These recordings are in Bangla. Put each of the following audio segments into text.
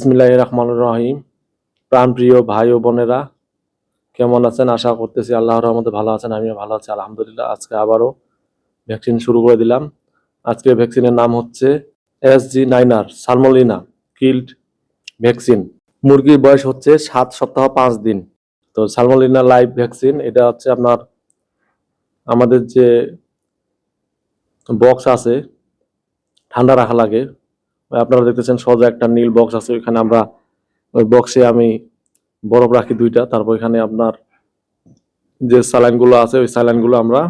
বিসমিল্লাহ রহমান রহিম। প্রাণপ্রিয় ভাই ও বোনেরা, কেমন আছেন? আশা করতেছি আল্লাহর রহমতে ভালো আছেন, আমিও ভালো আছি, আলহামদুলিল্লাহ। আজকে আবারও ভ্যাকসিন শুরু করে দিলাম। আজকে ভ্যাকসিনের নাম হচ্ছে S G nine R salmonella killed vaccine. মুরগির বয়স হচ্ছে সাত সপ্তাহ পাঁচ দিন। তো সালমোলিনা লাইভ ভ্যাকসিন, এটা হচ্ছে আপনার আমাদের যে বক্স আছে, ঠান্ডা রাখা লাগে আপনারা দেখতেছেন সোজা একটা নীল বক্স আছে, ওইখানে আমরা ওই বক্সে আমি বরফ রাখি দুইটা, তারপর এখানে আপনার যে স্যালাইনগুলো আছে, ওই স্যালাইনগুলো আমরা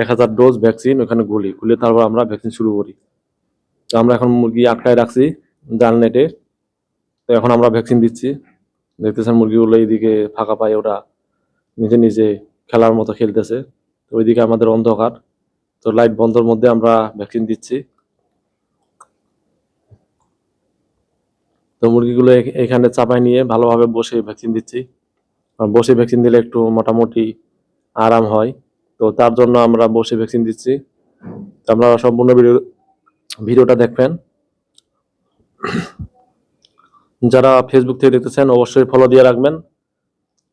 এক হাজার ডোজ ভ্যাকসিন ওখানে গুলি গুলে তারপর আমরা ভ্যাকসিন শুরু করি। তো আমরা এখন মুরগি আটকায় রাখছি জাল নেটে। তো এখন আমরা ভ্যাকসিন দিচ্ছি। দেখতেছেন মুরগিগুলো এইদিকে ফাঁকা পায়, ওরা নিজে নিজে খেলার মতো খেলতেছে। তো ওইদিকে আমাদের অন্ধকার। তো লাইট বন্ধর মধ্যে আমরা ভ্যাকসিন দিচ্ছি। তো মুরগিগুলো এখানে চাপায় নিয়ে ভালোভাবে বসে ভ্যাকসিন দিচ্ছি। বসে ভ্যাকসিন দিলে একটু মোটামুটি আরাম হয়। তো তার জন্য আমরা বসে ভ্যাকসিন দিচ্ছি। আপনারা সম্পূর্ণ ভিডিও, ভিডিওটা দেখবেন। যারা ফেসবুক থেকে দেখতেছেন, অবশ্যই ফলো দিয়ে রাখবেন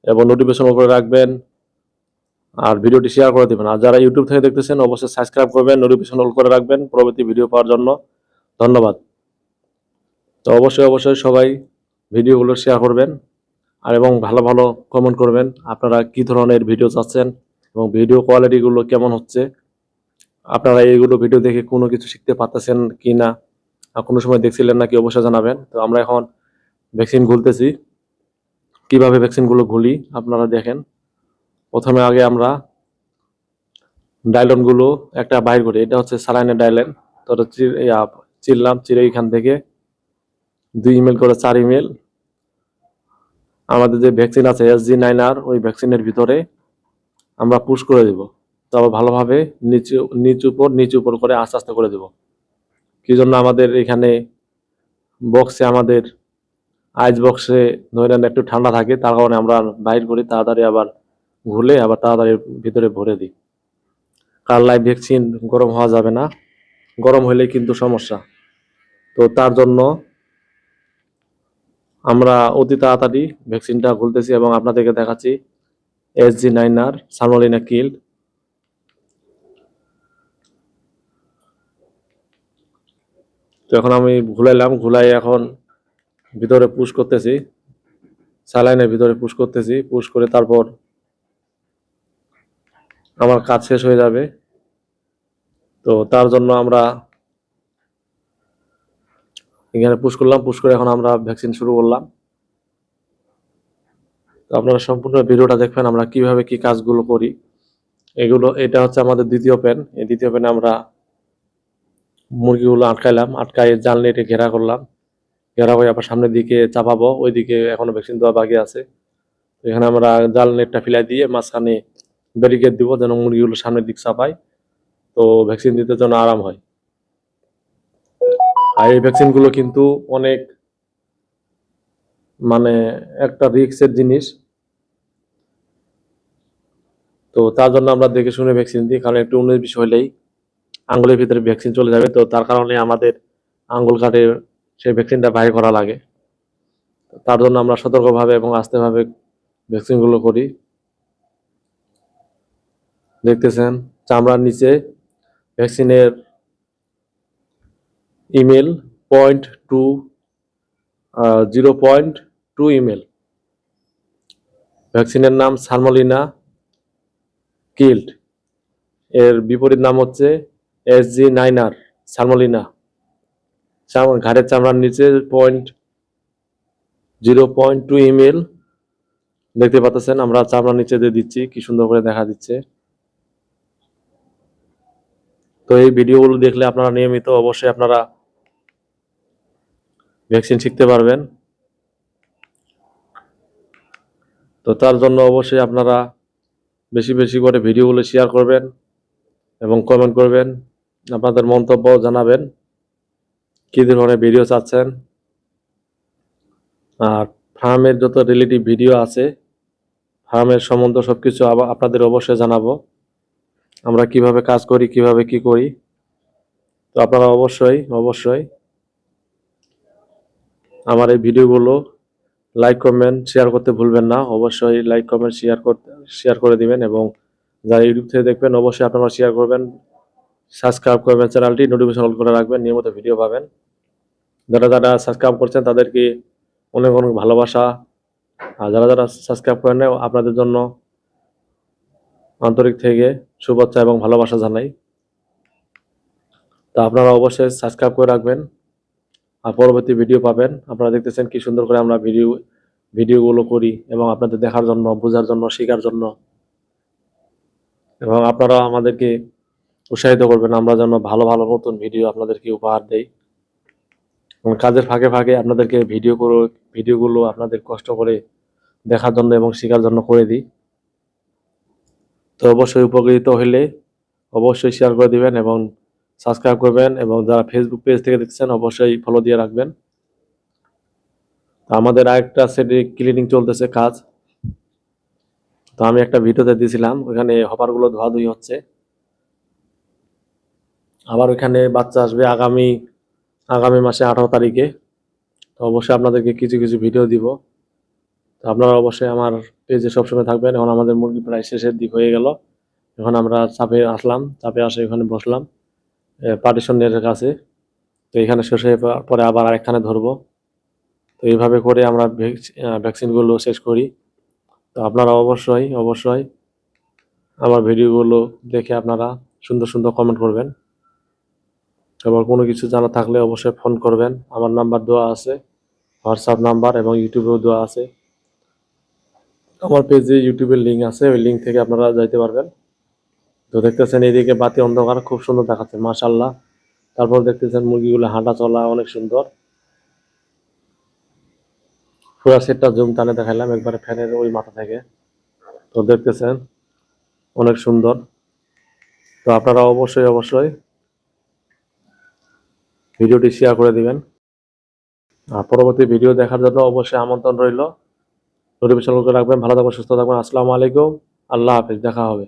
এবং নোটিফিকেশন করে রাখবেন। আর ভিডিওটি শেয়ার করে দেবেন। আর যারা ইউটিউব থেকে দেখতেছেন, অবশ্যই সাবস্ক্রাইব করবেন নোটিফিকেশন অল করে রাখবেন পরবর্তী ভিডিও পাওয়ার জন্য। ধন্যবাদ। তো অবশ্যই অবশ্যই সবাই ভিডিওগুলো শেয়ার করবেন আর এবং ভালো ভালো কমেন্ট করবেন আপনারা কি ধরনের ভিডিও চাচ্ছেন এবং ভিডিও কোয়ালিটিগুলো কেমন হচ্ছে আপনারা এইগুলো ভিডিও দেখে কোনো কিছু শিখতে পারতেছেন কি না কোনো সময় দেখছিলেন নাকি অবশ্যই জানাবেন। তো আমরা এখন ভ্যাকসিন ঘুলতেছি কীভাবে ভ্যাকসিনগুলো ঘুলি আপনারা দেখেন। প্রথমে আগে আমরা ডায়লনগুলো একটা বাইর করি এটা হচ্ছে সালাইনের ডায়লন তো ওটা চি- ইয়া, চিরলাম চিরে এখান থেকে দুই ইমেল করে চার ইমেল আমাদের যে ভ্যাকসিন আছে এস জি নাইন আর ওই ভ্যাকসিনের ভিতরে আমরা পুশ করে দিব। তারপর ভালোভাবে নিচু নিচু উপর নিচু উপর করে আস্তে আস্তে করে দেব। কি জন্য আমাদের এখানে বক্সে আমাদের আইস বক্সে ধরেন একটু ঠান্ডা থাকে, তার কারণে আমরা বাইর করি, তাড়াতাড়ি আবার ঘুলে আবার তাড়াতাড়ি ভিতরে ভরে দিই। কার লাইভ ভ্যাকসিন গরম হওয়া যাবে না। গরম হলে কিন্তু সমস্যা। তো তার জন্য আমরা অতি তাড়াতাড়ি ভ্যাকসিনটা খুলতেছি এবং আপনাদেরকে দেখাচ্ছি এস জি নাইন আর সালমলিনা কিল্ড তো এখন আমি ঘুলাইলাম ঘুলাই এখন ভিতরে পুশ করতেছি, স্যালাইনের ভিতরে পুশ করতেছি, পুশ করে তারপর আমার কাজ শেষ হয়ে যাবে। তো তার জন্য আমরা এখানে পুশ করলাম পুশ করে এখন আমরা ভ্যাকসিন শুরু করলাম। তো আপনারা সম্পূর্ণ ভিডিওটা দেখবেন, আমরা কীভাবে কি কাজগুলো করি। এগুলো, এটা হচ্ছে আমাদের দ্বিতীয় পেন এই দ্বিতীয় পেনে আমরা মুরগিগুলো আটকাইলাম আটকাই জাল নেটে ঘেরা করলাম। ঘেরা হয়ে আবার সামনের দিকে চাপাবো, ওইদিকে এখনও ভ্যাকসিন দেওয়া বাকি আছে। এখানে আমরা জাল নেটটা ফিলাই দিয়ে মাঝখানে ব্যারিকেড দিব, যেন মুরগিগুলো সামনের দিক চাপায়। তো ভ্যাকসিন দিতে যেন আরাম হয়। আর এই ভ্যাকসিনগুলো কিন্তু অনেক মানে একটা রিক্সের জিনিস। তো তার জন্য আমরা দেখে শুনে ভ্যাকসিন দিই, কারণ একটু উনিশ বিশ হলেই আঙ্গুলের ভিতরে ভ্যাকসিন চলে যাবে। তো তার কারণে আমাদের আঙ্গুল কাটে সেই ভ্যাকসিনটা বাইর করা লাগে। তার জন্য আমরা সতর্কভাবে এবং আস্তেভাবে ভ্যাকসিনগুলো করি। দেখতেছেন, চামড়ার নিচে ভ্যাকসিনের ml point two zero point two ml. ভ্যাকসিনের নাম সালমলিনা কিল্ড এর বিপরীত নাম হচ্ছে এস জি নাইন আর সালমলিনা। চাম- ঘাড়ের চামড়ার নিচে point zero point two ml. দেখতে পাচ্ছেন, আমরা চামড়ার নিচে দিয়ে দিচ্ছি, কি সুন্দর করে দেখা দিচ্ছে। তো এই ভিডিওগুলো দেখলে আপনারা নিয়মিত অবশ্যই আপনারা ভ্যাকসিন শিখতে পারবেন। তো তার জন্য অবশ্যই আপনারা বেশি বেশি করে ভিডিওগুলো শেয়ার করবেন এবং কমেন্ট করবেন। আপনাদের মন্তব্য জানাবেন। কী ধরনের ভিডিও চাচ্ছেন? আর ফার্মের যত রিলেটিভ ভিডিও আছে, ফার্মের সম্বন্ধে সব কিছু আপনাদের অবশ্যই জানাব। আমরা কীভাবে কাজ করি, কীভাবে কি করি। তো আপনারা অবশ্যই অবশ্যই আমার এই ভিডিওগুলো লাইক কমেন্ট শেয়ার করতে ভুলবেন না। অবশ্যই লাইক কমেন্ট শেয়ার করতে শেয়ার করে দিবেন এবং যারা ইউটিউব থেকে দেখবেন, অবশ্যই আপনারা শেয়ার করবেন সাবস্ক্রাইব করবেন চ্যানেলটি নোটিফিকেশন অন করে রাখবেন, নিয়মিত ভিডিও পাবেন। যারা যারা সাবস্ক্রাইব করছেন, তাদেরকে অনেক অনেক ভালোবাসা। আর যারা যারা সাবস্ক্রাইব করেন আপনাদের জন্য আন্তরিক থেকে শুভেচ্ছা এবং ভালোবাসা জানাই। তা আপনারা অবশ্যই সাবস্ক্রাইব করে রাখবেন। পরবর্তী ভিডিও পাবেন। আপনারা দেখতেছেন কি সুন্দর করে আমরা ভিডিও ভিডিওগুলো করি এবং আপনাদের দেখার জন্য, বোঝার জন্য, শেখার জন্য। এবং আপনারা আমাদেরকে উৎসাহিত করবেন, আমরা যেন ভালো ভালো নতুন ভিডিও আপনাদেরকে উপহার দেই। এবং কাজের ফাঁকে ফাঁকে আপনাদেরকে ভিডিও করে ভিডিওগুলো আপনাদের কষ্ট করে দেখার জন্য এবং শেখার জন্য করে দিই। তো অবশ্যই উপকৃত হলে অবশ্যই শেয়ার করে দিবেন এবং সাবস্ক্রাইব করবেন এবং যারা ফেসবুক পেজ থেকে দেখছেন, অবশ্যই ফলো দিয়ে রাখবেন। আমাদের আরেকটা সেটি ক্লিনিং চলতেছে কাজ। তো আমি একটা ভিডিওতে দিয়েছিলাম, ওখানে হপারগুলো ধোয়াধুয়ি হচ্ছে। আবার ওখানে বাচ্চা আসবে আগামী আগামী মাসে আঠারো তারিখে। তো অবশ্যই আপনাদেরকে কিছু কিছু ভিডিও দিব। তো আপনারা অবশ্যই আমার পেজে সবসময় থাকবেন। এখন আমাদের মুরগি প্রায় শেষের দিক হয়ে গেল। এখন আমরা চাপে আসলাম, চাপে আসে এখানে বসলাম। পার্টিশনের কাছে। তো এখানে শেষ হয়ে পর- আবার আরেকখানে ধরবো। তো এইভাবে করে আমরা ভ্যাকসিনগুলো শেষ করি। তো আপনারা অবশ্যই অবশ্যই আমার ভিডিওগুলো দেখে আপনারা সুন্দর সুন্দর কমেন্ট করবেন। এবার কোনো কিছু জানা থাকলে অবশ্যই ফোন করবেন। আমার নাম্বার দেওয়া আছে হোয়াটসঅ্যাপ নাম্বার এবং ইউটিউবেও দেওয়া আছে। আমার পেজে ইউটিউবের লিঙ্ক আছে, ওই লিঙ্ক থেকে আপনারা যাইতে পারবেন। তো দেখতেছেন এইদিকে বাতি অন্ধকার, খুব সুন্দর দেখাচ্ছে মাশাল্লাহ তারপর দেখতেছেন মুরগিগুলো হাঁটা চলা অনেক সুন্দর। পুরো সেটটা জুম টানে দেখাইলাম, একবারে ফ্যানের ওই মাথা থেকে। তো দেখতেছেন, অনেক সুন্দর। তো আপনারা অবশ্যই অবশ্যই ভিডিওটি শেয়ার করে দিবেন। আর পরবর্তী ভিডিও দেখার জন্য অবশ্যই আমন্ত্রণ রইল। নোটিফিকেশন রাখবেন, ভালো থাকবেন, সুস্থ থাকবেন। আসসালামু আলাইকুম, আল্লাহ হাফিজ, দেখা হবে।